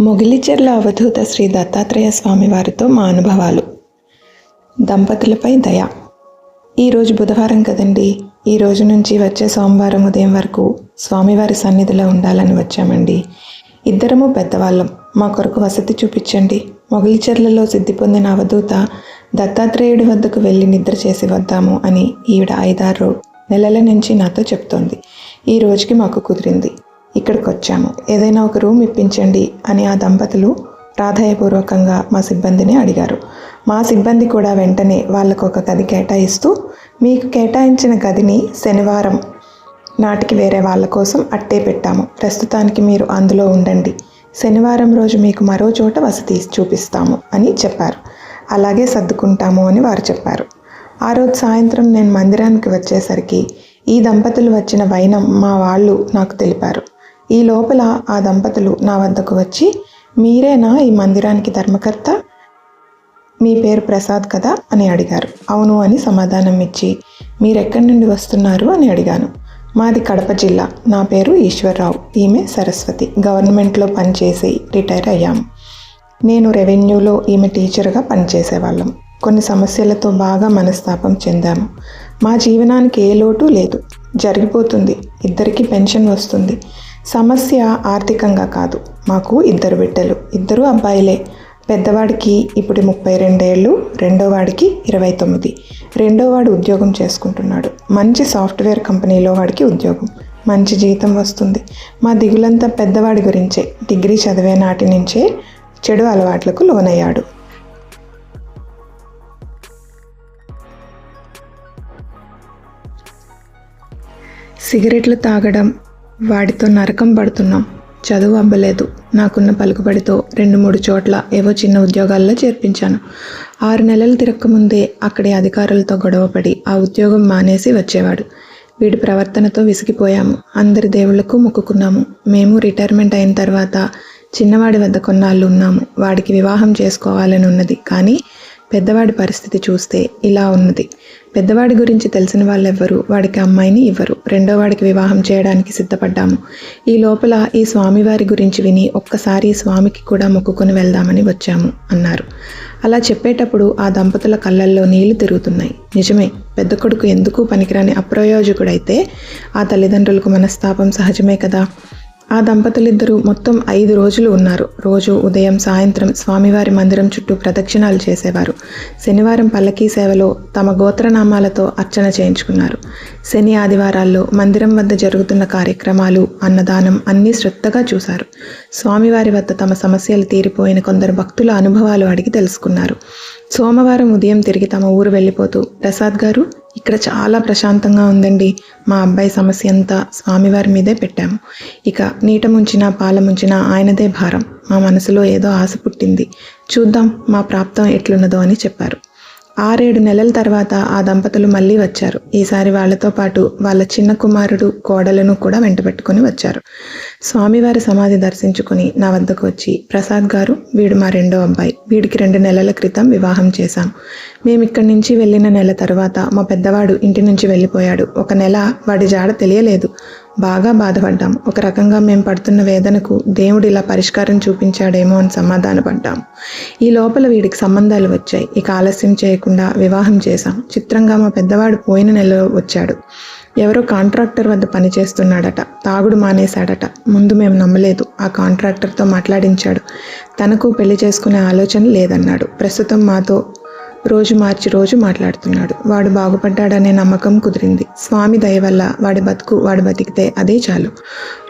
మొగిలిచెర్ల అవధూత శ్రీ దత్తాత్రేయ స్వామి వారితో మా అనుభవాలు. దంపతులపై దయ. ఈరోజు బుధవారం కదండి. ఈ రోజు నుంచి వచ్చే సోమవారం ఉదయం వరకు స్వామివారి సన్నిధిలో ఉండాలని వచ్చామండి. ఇద్దరము పెద్దవాళ్ళం. మా కొరకు వసతి చూపించండి. మొగిలిచెర్లలో సిద్ధి పొందిన అవధూత దత్తాత్రేయుడి వద్దకు వెళ్ళి నిద్ర చేసి వద్దాము అని ఈవిడ ఐదారు నెలల నుంచి నాతో చెప్తోంది. ఈ రోజుకి మాకు కుదిరింది. ఇక్కడికి వచ్చాము ఏదైనా ఒక రూమ్ ఇప్పించండి అని ఆ దంపతులు ప్రాధాయపూర్వకంగా మా సిబ్బందిని అడిగారు. మా సిబ్బంది కూడా వెంటనే వాళ్ళకు ఒక గది కేటాయిస్తూ మీకు కేటాయించిన గదిని శనివారం నాటికి వేరే వాళ్ళ కోసం అట్టే పెట్టాము. ప్రస్తుతానికి మీరు అందులో ఉండండి. శనివారం రోజు మీకు మరో చోట వసతి చూపిస్తాము అని చెప్పారు. అలాగే సర్దుకుంటాము అని వారు చెప్పారు. ఆ రోజు సాయంత్రం నేను మందిరానికి వచ్చేసరికి ఈ దంపతులు వచ్చిన వైనం మా వాళ్ళు నాకు తెలిపారు. ఈ లోపల ఆ దంపతులు నా వద్దకు వచ్చి మీరేనా ఈ మందిరానికి ధర్మకర్త? మీ పేరు ప్రసాద్ కదా? అని అడిగారు. అవును అని సమాధానం ఇచ్చి మీరెక్కడి నుండి వస్తున్నారు? అని అడిగాను. మాది కడప జిల్లా. నా పేరు ఈశ్వరరావు. ఈమె సరస్వతి. గవర్నమెంట్లో పనిచేసి రిటైర్ అయ్యాము నేను రెవెన్యూలో ఈమె టీచర్గా పనిచేసేవాళ్ళం. కొన్ని సమస్యలతో బాగా మనస్తాపం చెందాము. మా జీవనానికి ఏ లోటు లేదు. జరిగిపోతుంది. ఇద్దరికీ పెన్షన్ వస్తుంది. సమస్య ఆర్థికంగా కాదు. మాకు ఇద్దరు బిడ్డలు ఇద్దరు అబ్బాయిలే. పెద్దవాడికి ఇప్పుడు ముప్పై రెండేళ్ళు రెండోవాడికి ఇరవై తొమ్మిది. రెండోవాడు ఉద్యోగం చేసుకుంటున్నాడు. మంచి సాఫ్ట్వేర్ కంపెనీలో వాడికి ఉద్యోగం. మంచి జీతం వస్తుంది. మా దిగులంతా పెద్దవాడి గురించే. డిగ్రీ చదివే నాటి నుంచే చెడు అలవాట్లకు లోనయ్యాడు. సిగరెట్లు తాగడం వాడితో నరకం పడుతున్నాం. చదువు అవ్వలేదు నాకున్న పలుకుబడితో రెండు మూడు చోట్ల ఏవో చిన్న ఉద్యోగాల్లో చేర్పించాను. ఆరు నెలలు తిరక్కముందే అక్కడి అధికారులతో గొడవపడి ఆ ఉద్యోగం మానేసి వచ్చేవాడు. వీడి ప్రవర్తనతో విసిగిపోయాము. అందరి దేవుళ్ళకు మొక్కుకున్నాము. మేము రిటైర్మెంట్ అయిన తర్వాత చిన్నవాడి వద్ద కొన్నాళ్ళు ఉన్నాము. వాడికి వివాహం చేసుకోవాలని ఉన్నది కానీ పెద్దవాడి పరిస్థితి చూస్తే ఇలా ఉన్నది. పెద్దవాడి గురించి తెలిసిన వాళ్ళెవ్వరు వాడికి అమ్మాయిని ఇవ్వరు. రెండో వాడికి వివాహం చేయడానికి సిద్ధపడ్డాము. ఈ లోపల ఈ స్వామివారి గురించి విని ఒక్కసారి స్వామికి కూడా మొక్కుకొని వెళ్దామని వచ్చాము అన్నారు. అలా చెప్పేటప్పుడు ఆ దంపతుల కళ్ళల్లో నీళ్ళు తిరుగుతున్నాయి. నిజమే పెద్ద కొడుకు ఎందుకు పనికిరాని అప్రయోజకుడైతే ఆ తల్లిదండ్రులకు మనస్తాపం సహజమే కదా. ఆ దంపతులిద్దరూ మొత్తం ఐదు రోజులు ఉన్నారు. రోజు ఉదయం సాయంత్రం స్వామివారి మందిరం చుట్టూ ప్రదక్షిణాలు చేసేవారు. శనివారం పల్లకీ సేవలో తమ గోత్రనామాలతో అర్చన చేయించుకున్నారు. శని ఆదివారాల్లో మందిరం వద్ద జరుగుతున్న కార్యక్రమాలు అన్నదానం అన్నీ శ్రద్ధగా చూశారు. స్వామివారి వద్ద తమ సమస్యలు తీరిపోయిన కొందరు భక్తుల అనుభవాలు అడిగి తెలుసుకున్నారు. సోమవారం ఉదయం తిరిగి తమ ఊరు వెళ్ళిపోతూ ప్రసాద్ గారు ఇక్కడ చాలా ప్రశాంతంగా ఉందండి. మా అబ్బాయి సమస్య అంతా స్వామివారి మీదే పెట్టాము. ఇక నీట ముంచినా పాల ముంచినా ఆయనదే భారం. మా మనసులో ఏదో ఆశ పుట్టింది. చూద్దాం మా ప్రాప్తం ఎట్లున్నదో అని చెప్పారు. ఆరేడు నెలల తర్వాత ఆ దంపతులు మళ్ళీ వచ్చారు. ఈసారి వాళ్ళతో పాటు వాళ్ళ చిన్న కుమారుడు కోడలను కూడా వెంటబెట్టుకుని వచ్చారు. స్వామివారి సమాధి దర్శించుకుని నా వద్దకు వచ్చి ప్రసాద్ గారు వీడు మా రెండో అబ్బాయి. వీడికి రెండు నెలల క్రితం వివాహం చేశాం. మేము ఇక్కడి నుంచి వెళ్ళిన నెల తర్వాత మా పెద్దవాడు ఇంటి నుంచి వెళ్ళిపోయాడు. ఒక నెల వాడి జాడ తెలియలేదు. బాగా బాధపడ్డాం. ఒక రకంగా మేము పడుతున్న వేదనకు దేవుడు ఇలా పరిష్కారం చూపించాడేమో అని సమాధానపడ్డాం. ఈ లోపల వీడికి సంబంధాలు వచ్చాయి. ఇక ఆలస్యం చేయకుండా వివాహం చేశాం. చిత్రంగా మా పెద్దవాడు పోయిన నెలలో వచ్చాడు. ఎవరో కాంట్రాక్టర్ వద్ద పనిచేస్తున్నాడట తాగుడు మానేశాడట. ముందు మేము నమ్మలేదు. ఆ కాంట్రాక్టర్తో మాట్లాడించాడు. తనకు పెళ్ళి చేసుకునే ఆలోచన లేదన్నాడు. ప్రస్తుతం మాతో రోజు మార్చి రోజు మాట్లాడుతున్నాడు. వాడు బాగుపడ్డాడనే నమ్మకం కుదిరింది. స్వామి దయ వల్ల వాడి బతుకు వాడు బతికితే అదే చాలు.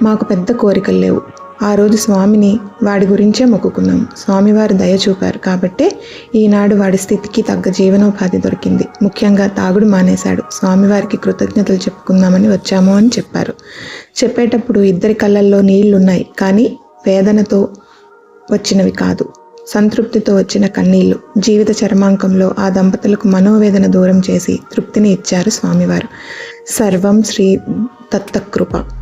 మాకు పెద్ద కోరికలు లేవు. ఆ రోజు స్వామిని వాడి గురించే మొక్కుకున్నాం. స్వామివారు దయ చూపారు కాబట్టే ఈనాడు వాడి స్థితికి తగ్గ జీవనోపాధి దొరికింది. ముఖ్యంగా తాగుడు మానేశాడు. స్వామివారికి కృతజ్ఞతలు చెప్పుకుందామని వచ్చాము అని చెప్పారు. చెప్పేటప్పుడు ఇద్దరి కళ్ళల్లో నీళ్ళున్నాయి. కానీ వేదనతో వచ్చినవి కాదు. సంతృప్తితో వచ్చిన కన్నీళ్ళు జీవిత చరమాంకంలో ఆ దంపతులకు మనోవేదన దూరం చేసి తృప్తిని ఇచ్చారు స్వామివారు. సర్వం శ్రీ దత్తకృప.